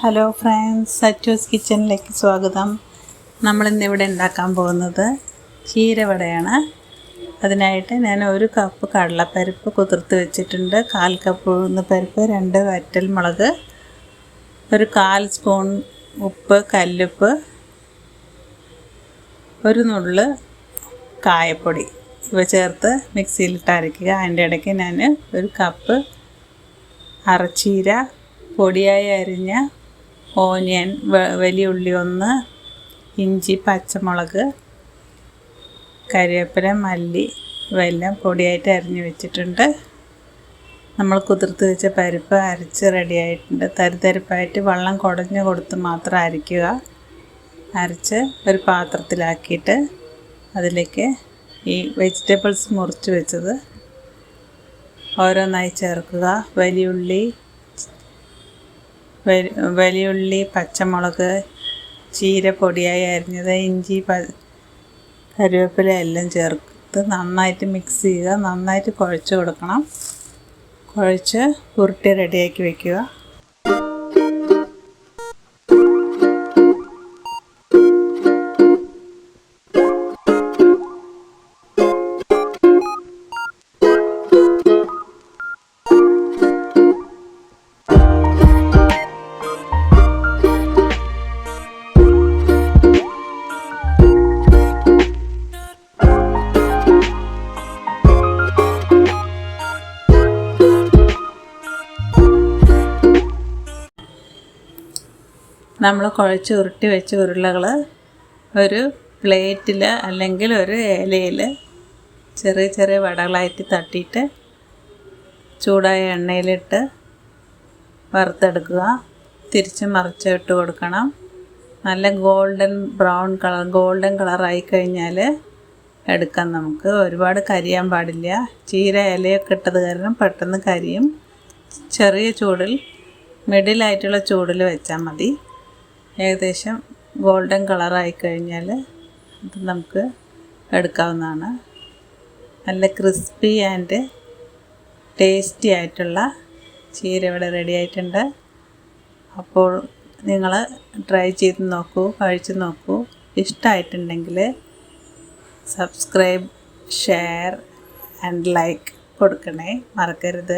Hello friends സറ്റൂസ് കിച്ചണിലേക്ക് സ്വാഗതം. നമ്മളിന്നിവിടെ ഉണ്ടാക്കാൻ പോകുന്നത് ചീരവടയാണ്. അതിനായിട്ട് ഞാൻ ഒരു കപ്പ് കടലപ്പരിപ്പ് കുതിർത്ത് വെച്ചിട്ടുണ്ട്. കാൽ കപ്പ് ഉഴുന്ന് പരിപ്പ് രണ്ട് വറ്റൽ മുളക് ഒരു കാൽ സ്പൂൺ ഉപ്പ് കല്ലുപ്പ് ഒരു നുള്ള് കായപ്പൊടി ഇവ ചേർത്ത് മിക്സിയിലിട്ട് അരയ്ക്കുക അതിന്റെ ഇടയ്ക്ക് ഞാൻ ഒരു കപ്പ് അരച്ചീര പൊടിയായി അരിഞ്ഞ ഓനിയൻ വലിയ ഉള്ളി ഒന്ന് ഇഞ്ചി പച്ചമുളക് കരിവേപ്പില മല്ലി ഇവയെല്ലാം പൊടിയായിട്ട് അരിഞ്ഞ് വെച്ചിട്ടുണ്ട്. നമ്മൾ കുതിർത്ത് വെച്ച പരിപ്പ് അരച്ച് റെഡിയായിട്ടുണ്ട്. തരിതരിപ്പായിട്ട് വെള്ളം കുടഞ്ഞ് കൊടുത്ത് മാത്രം അരയ്ക്കുക. അരച്ച് ഒരു പാത്രത്തിലാക്കിയിട്ട് അതിലേക്ക് ഈ വെജിറ്റബിൾസ് മുറിച്ച് വെച്ചത്. ഓരോന്നായി ചേർക്കുക. വലിയുള്ളി വലിയുള്ളി പച്ചമുളക് ചീര പൊടിയായി അരിഞ്ഞത് ഇഞ്ചി പ കരുവേപ്പില എല്ലാം ചേർത്ത് നന്നായിട്ട് മിക്സ് ചെയ്യുക. നന്നായിട്ട് കുഴച്ച് കൊടുക്കണം. കുഴച്ച് ഉരുട്ടി റെഡിയാക്കി വെക്കുക. നമ്മൾ കുഴച്ച് ഉരുട്ടി വെച്ച ഉരുളകൾ ഒരു പ്ലേറ്റിൽ അല്ലെങ്കിൽ ഒരു ഇലയിൽ ചെറിയ ചെറിയ വടകളായിട്ട് തട്ടിയിട്ട് ചൂടായ എണ്ണയിലിട്ട് വറുത്തെടുക്കുക. തിരിച്ച് മറിച്ചിട്ട് കൊടുക്കണം. നല്ല ഗോൾഡൻ ബ്രൗൺ കളർ ഗോൾഡൻ കളറായി കഴിഞ്ഞാൽ എടുക്കാം നമുക്ക്. ഒരുപാട് കരിയാൻ പാടില്ല. ചീര ഇലയൊക്കെ ഇട്ടത് കാരണം പെട്ടെന്ന് കരിയും. ചെറിയ ചൂടിൽ മിഡിലായിട്ടുള്ള ചൂടിൽ വെച്ചാൽ മതി. ഏകദേശം ഗോൾഡൻ കളറായി കഴിഞ്ഞാൽ ഇത് നമുക്ക് എടുക്കാവുന്നതാണ്. നല്ല ക്രിസ്പി ആൻഡ് ടേസ്റ്റി ആയിട്ടുള്ള ചീര ഇവിടെ റെഡി ആയിട്ടുണ്ട്. അപ്പോൾ നിങ്ങൾ ട്രൈ ചെയ്ത് നോക്കൂ കഴിച്ച് നോക്കൂ. ഇഷ്ടമായിട്ടുണ്ടെങ്കിൽ സബ്സ്ക്രൈബ് ഷെയർ ആൻഡ് ലൈക്ക് കൊടുക്കണേ മറക്കരുത്.